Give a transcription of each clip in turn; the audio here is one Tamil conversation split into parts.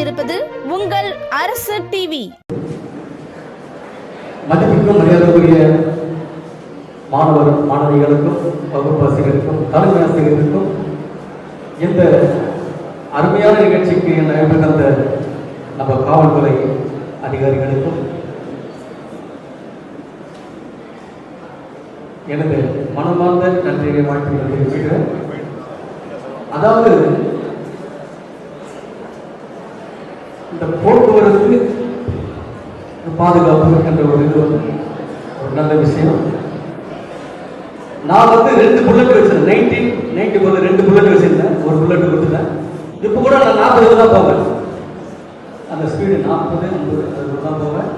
கொண்டிருப்பது உங்கள் அரசு டிவி மதிப்பிற்கும் மரியாதைக்குரிய மாணவர் மாணவிகளுக்கும் வகுப்பாசிரியருக்கும் தலைமை ஆசிரியருக்கும் இந்த அருமையான நிகழ்ச்சிக்கு என்னை தந்த நம்ம காவல்துறை அதிகாரிகளுக்கும் எனது மனமார்ந்த நன்றியை வாழ்த்துக்களை அதாவது இந்த போக்குவரத்து பாதுகாப்பு என்ற ஒரு இது வந்து ஒரு நல்ல விஷயம். நான் வந்து ரெண்டு புல்லட் வச்சிருந்தேன். நைன்டீன் நைன்டி போது ரெண்டு புல்லட் வச்சிருந்தேன். ஒரு புல்லட் கொடுத்துட்டேன். இப்போ கூட நான் நாற்பது தான் போவேன். அந்த ஸ்பீடு நாற்பது ஐம்பது தான் போவேன்.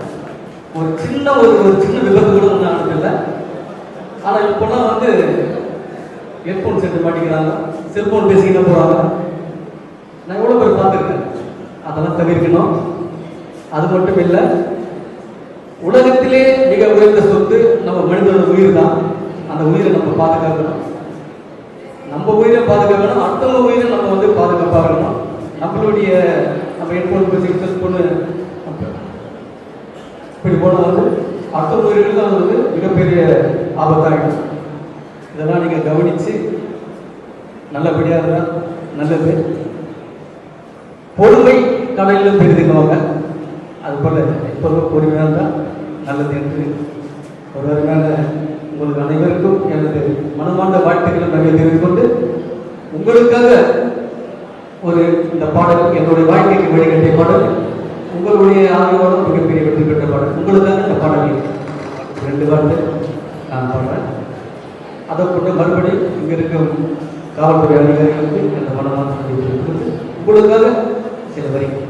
ஒரு சின்ன ஒரு ஒரு சின்ன விபத்து கூட நான் நடக்கல. ஆனால் இப்போலாம் வந்து ஹெட்ஃபோன் செட்டு மாட்டிக்கிறாங்க. செல்ஃபோன் பேசிக்கிட்டு போகிறாங்க நான் எவ்வளோ பேர் அதெல்லாம் தவிர்க்கணும். அது மட்டும் இல்லை உலகத்திலே மிக உயர்ந்த சொத்து நம்ம மனிதனோட உயிர் தான். அந்த உயிரை நம்ம பாதுகாக்கணும். நம்ம உயிரை பாதுகாக்கணும் அடுத்தவங்க உயிரை நம்ம வந்து பாதுகாப்பாக இருக்கணும் நம்மளுடைய நம்ம ஹெட்ஃபோன் பேசி செல்ஃபோனு இப்படி போனால் வந்து அடுத்த உயிர்களுக்கு அது வந்து மிகப்பெரிய ஆபத்தாகிடும் இதெல்லாம் நீங்கள் கவனித்து நல்லபடியாக நல்லது. பொறுமை கடையிலும் பெரிதுக்குவாங்க அது போல் எப்போதும் பொறுமையாக இருந்தால் நல்லது என்று ஒரு அருமையான உங்களுக்கு அனைவருக்கும் எனது மனமார்ந்த வாழ்த்துக்களை நாங்கள் தெரிவித்துக் கொண்டு உங்களுக்காக ஒரு இந்த பாடல் என்னுடைய வாழ்க்கைக்கு வழிகட்டிய பாடல் உங்களுடைய ஆதரவோடு மிகப்பெரிய வெற்றி பெற்ற பாடல். உங்களுக்காக இந்த பாடல் ரெண்டு வார்த்தை நான் பாடுறேன். அதை கொண்டு மறுபடியும் இங்கே இருக்கும் காவல்துறை அதிகாரிகளுக்கு இந்த மனமார்ந்த உங்களுக்காக சில வரிகள்.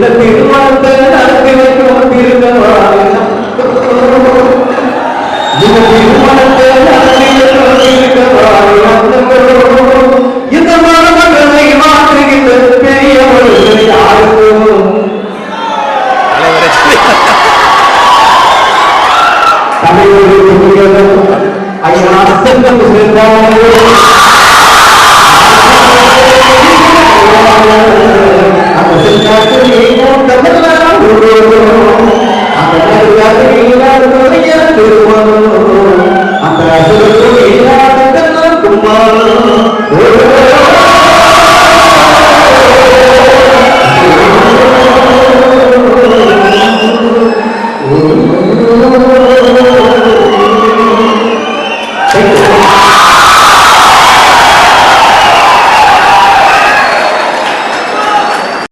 இந்த திருமணத்தை நடத்தி வைக்கும் திருமணம் இந்த திருமணத்தை நடத்தி வைக்கும் திருமணம் இந்த மணமகளை மாற்றுகின்ற பெரியவர்கள் யாருக்கும் தமிழர்களுக்கு மிகவும் ஐயா செல்வம் செல்வார்கள்